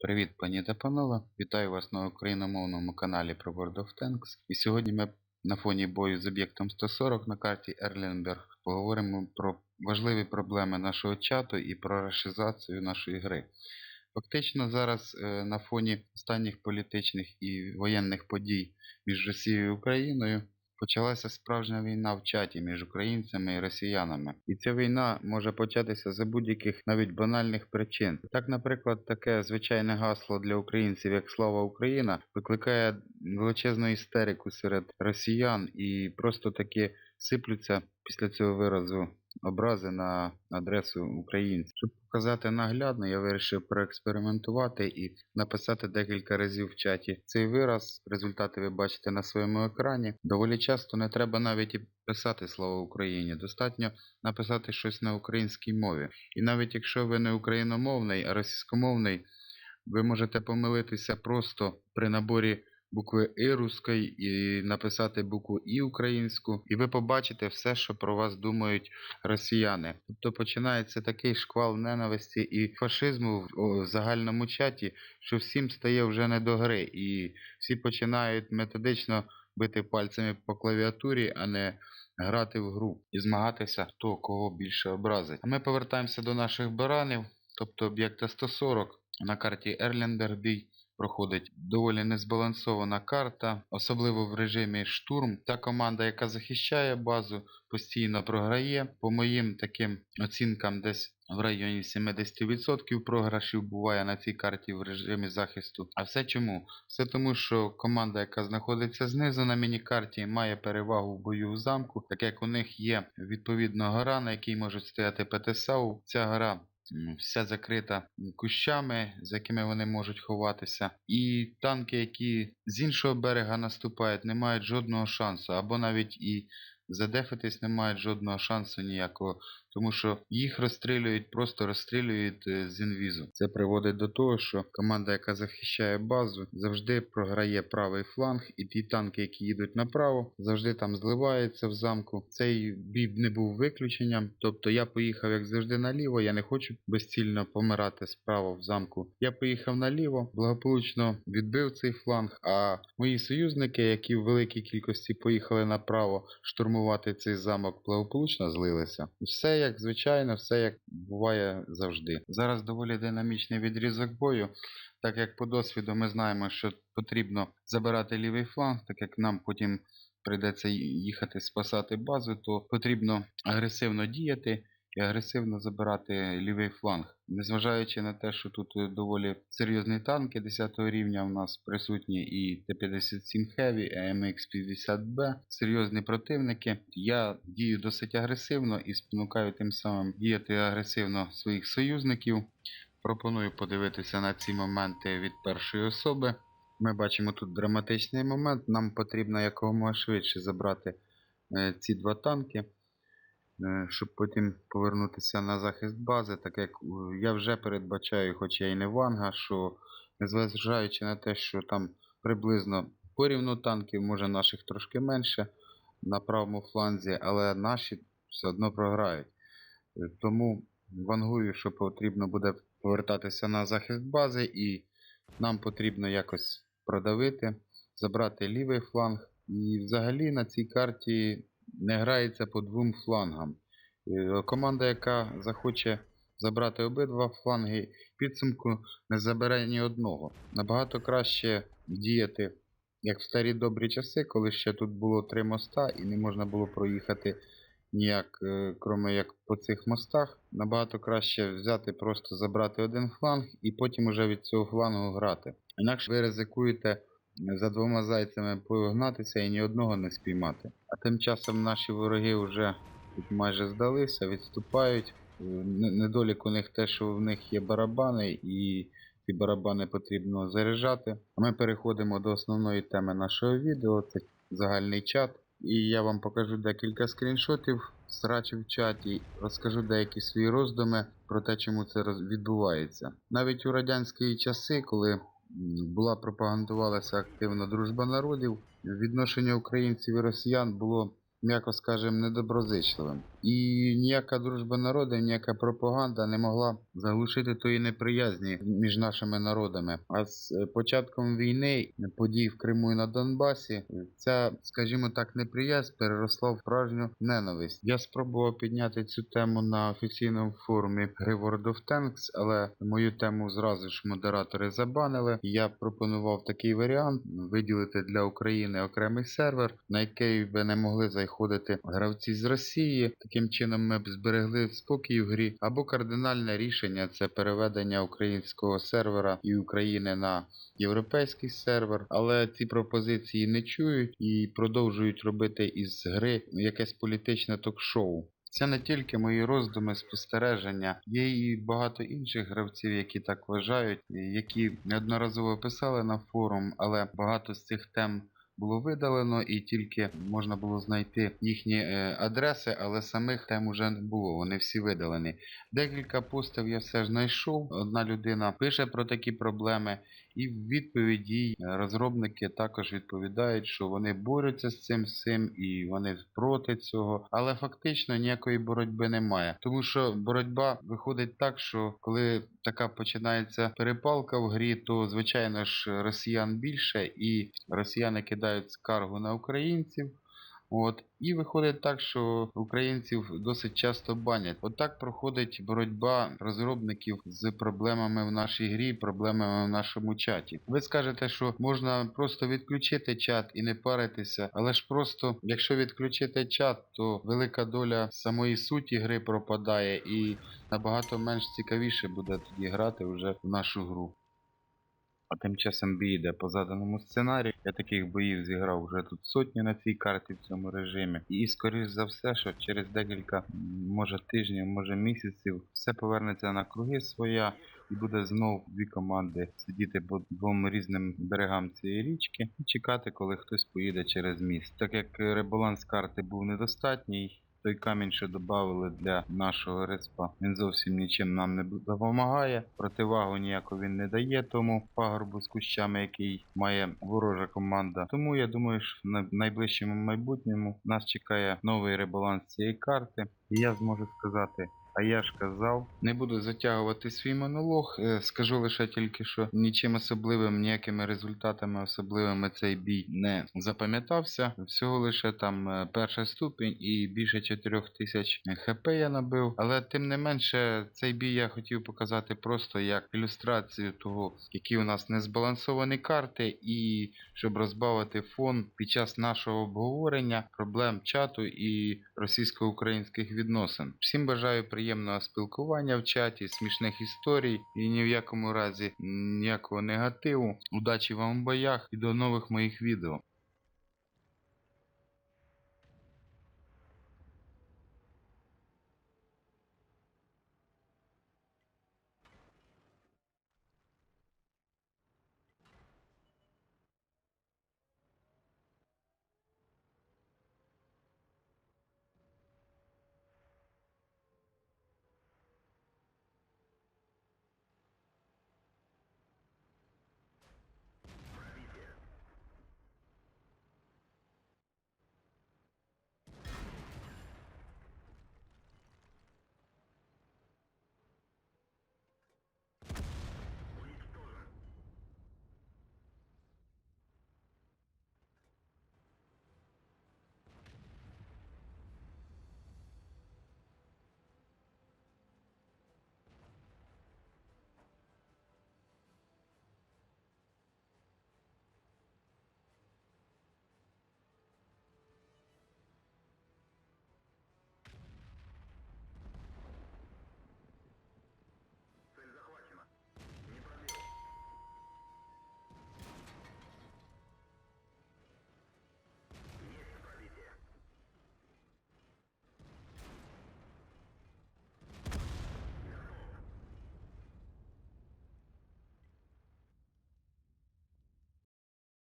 Привіт, пані та панове! Вітаю вас на україномовному каналі про World of Tanks. І сьогодні ми на фоні бою з об'єктом 140 на карті Ерленберг поговоримо про важливі проблеми нашого чату і про рашизацію нашої гри. Фактично зараз е, на фоні останніх політичних і воєнних подій між Росією і Україною почалася справжня війна в чаті між українцями і росіянами. І ця війна може початися за будь-яких навіть банальних причин. Так, наприклад, таке звичайне гасло для українців, як Слава Україна, викликає величезну істерику серед росіян і просто таки сиплються після цього виразу образи на адресу українців. Щоб показати наглядно, я вирішив проекспериментувати і написати декілька разів в чаті цей вираз. Результати ви бачите на своєму екрані. Доволі часто не треба навіть і писати Слава Україні. Достатньо написати щось на українській мові. І навіть якщо ви не україномовний, а російськомовний, ви можете помилитися просто при наборі букви І руської і написати букву І українську, і ви побачите все, що про вас думають росіяни. Тобто починається такий шквал ненависті і фашизму в загальному чаті, що всім стає вже не до гри, і всі починають методично бити пальцями по клавіатурі, а не грати в гру і змагатися, хто кого більше образить. А ми повертаємося до наших баранів, тобто об'єкта 140 на карті Ерлендер бій проходить доволі незбалансована карта, особливо в режимі штурм. Та команда, яка захищає базу, постійно програє. По моїм таким оцінкам, десь в районі 70% програшів буває на цій карті в режимі захисту. А все чому? Все тому, що команда, яка знаходиться знизу на міні-карті, має перевагу в бою в замку, так як у них є відповідно гора, на якій можуть стояти ПТСАУ. Ця гора вся закрита кущами, за якими вони можуть ховатися. І танки, які з іншого берега наступають, не мають жодного шансу, або навіть і задефитись не мають жодного шансу ніякого, тому що їх розстрілюють, просто розстрілюють е, з інвізу. Це приводить до того, що команда, яка захищає базу, завжди програє правий фланг, і ті танки, які їдуть направо, завжди там зливаються в замку. Цей бій не був виключенням. Тобто я поїхав, як завжди, наліво. Я не хочу безцільно помирати справа в замку. Я поїхав наліво, благополучно відбив цей фланг. А мої союзники, які в великій кількості поїхали направо штурмувати цей замок, благополучно злилися. Все як звичайно, все як буває завжди. Зараз доволі динамічний відрізок бою. Так як по досвіду ми знаємо, що потрібно забирати лівий фланг, так як нам потім прийдеться їхати спасати базу, то потрібно агресивно діяти і агресивно забирати лівий фланг. Незважаючи на те, що тут е, доволі серйозні танки 10 рівня у нас присутні і Т-57 Heavy, і MX-50B, серйозні противники. Я дію досить агресивно і спонукаю тим самим діяти агресивно своїх союзників. Пропоную подивитися на ці моменти від першої особи. Ми бачимо тут драматичний момент. Нам потрібно якомога швидше забрати е, ці два танки, щоб потім повернутися на захист бази, так як е, я вже передбачаю, хоч я і не ванга, що незважаючи на те, що там приблизно порівну танків, може наших трошки менше на правому фланзі, але наші все одно програють. Е, Тому вангую, що потрібно буде повертатися на захист бази, і нам потрібно якось продавити, забрати лівий фланг. І взагалі на цій карті не грається по двом флангам. Е, Команда, яка захоче забрати обидва фланги, підсумку не забере ні одного. Набагато краще діяти, як в старі добрі часи, коли ще тут було три моста і не можна було проїхати ніяк, е, кроме як по цих мостах. Набагато краще взяти, просто забрати один фланг і потім уже від цього флангу грати. Інакше ви ризикуєте за двома зайцями погнатися і ні одного не спіймати. А тим часом наші вороги вже майже здалися, відступають. Е, Недолік у них те, що в них є барабани, і ці барабани потрібно заряджати. Ми переходимо до основної теми нашого відео. Це загальний чат. І я вам покажу декілька скріншотів срачів в чаті, розкажу деякі свої роздуми про те, чому це відбувається. Навіть у радянські часи, коли була пропагандувалася активно дружба народів, відношення українців і росіян було, м'яко скажемо, недоброзичливим. І ніяка дружба народів, ніяка пропаганда не могла заглушити тої неприязні між нашими народами. А з е, початком війни, подій в Криму і на Донбасі, ця, скажімо так, неприязнь переросла в справжню ненависть. Я спробував підняти цю тему на офіційному форумі World of Tanks, але мою тему зразу ж модератори забанили. Я пропонував такий варіант виділити для України окремий сервер, на який би не могли заходити гравці з Росії. Таким чином ми б зберегли спокій в грі. Або кардинальне рішення це переведення українського сервера і України на європейський сервер, але ці пропозиції не чують і продовжують робити із гри якесь політичне ток-шоу. Це не тільки мої роздуми, спостереження, є і багато інших гравців, які так вважають, які неодноразово писали на форум, але багато з цих тем було видалено і тільки можна було знайти їхні е, адреси, але самих тем уже не було, вони всі видалені. Декілька постів я все ж знайшов. Одна людина пише про такі проблеми, і в відповіді розробники також відповідають, що вони борються з цим всім і вони проти цього. Але фактично ніякої боротьби немає. Тому що боротьба виходить так, що коли така починається перепалка в грі, то звичайно ж росіян більше, і росіяни кидають скаргу на українців. От і виходить так, що українців досить часто банять. Отак проходить боротьба розробників з проблемами в нашій грі, проблемами в нашому чаті. Ви скажете, що можна просто відключити чат і не паритися, але ж просто, якщо відключити чат, то велика доля самої суті гри пропадає, і набагато менш цікавіше буде тоді грати вже в нашу гру. А тим часом бій йде по заданому сценарію. Я таких боїв зіграв вже тут сотні на цій карті в цьому режимі. І скоріш за все, що через декілька, може тижнів, може місяців, все повернеться на круги своя. І буде знов дві команди сидіти по двом різним берегам цієї річки і чекати, коли хтось поїде через міст. Так як е, ребаланс карти був недостатній, той камінь, що додали для нашого респа, він зовсім нічим нам не допомагає. Противагу ніяку він не дає тому пагорбу з кущами, який має ворожа команда. Тому я думаю, що в найближчому майбутньому нас чекає новий ребаланс цієї карти, і я зможу сказати. А я ж казав, не буду затягувати свій монолог. е, Скажу лише тільки, що нічим особливим, ніякими результатами особливими цей бій не запам'ятався. Всього лише там е, перший ступінь і більше 4000 тисяч хп я набив. Але тим не менше, цей бій я хотів показати просто як ілюстрацію того, які у нас незбалансовані карти, і щоб розбавити фон під час нашого обговорення проблем чату і російсько-українських відносин. Всім бажаю приємного спілкування в чаті, смішних історій і ні в якому разі ніякого негативу. Удачі вам в боях і до нових моїх відео.